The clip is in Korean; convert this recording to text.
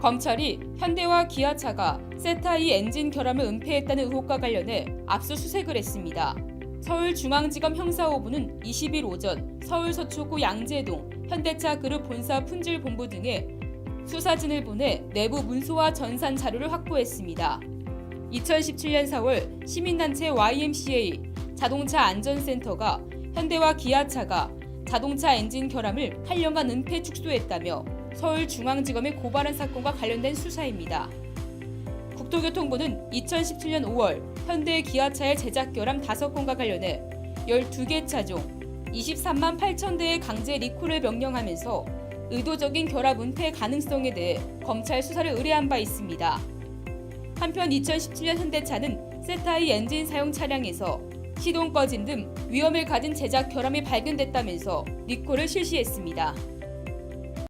검찰이 현대와 기아차가 세타2 엔진 결함을 은폐했다는 의혹과 관련해 압수수색을 했습니다. 서울중앙지검 형사 5부는 20일 오전 서울 서초구 양재동 현대차 그룹 본사 품질본부 등에 수사진을 보내 내부 문서와 전산 자료를 확보했습니다. 2017년 4월 시민단체 YMCA 자동차 안전센터가 현대와 기아차가 자동차 엔진 결함을 8년간 은폐 축소했다며 서울중앙지검에 고발한 사건과 관련된 수사입니다. 국토교통부는 2017년 5월 현대 기아차의 제작 결함 5건과 관련해 12개 차종 23만 8천 대의 강제 리콜을 명령하면서 의도적인 결합 은폐 가능성에 대해 검찰 수사를 의뢰한 바 있습니다. 한편 2017년 현대차는 세타2 엔진 사용 차량에서 시동 꺼짐 등 위험을 가진 제작 결함이 발견됐다면서 리콜을 실시했습니다.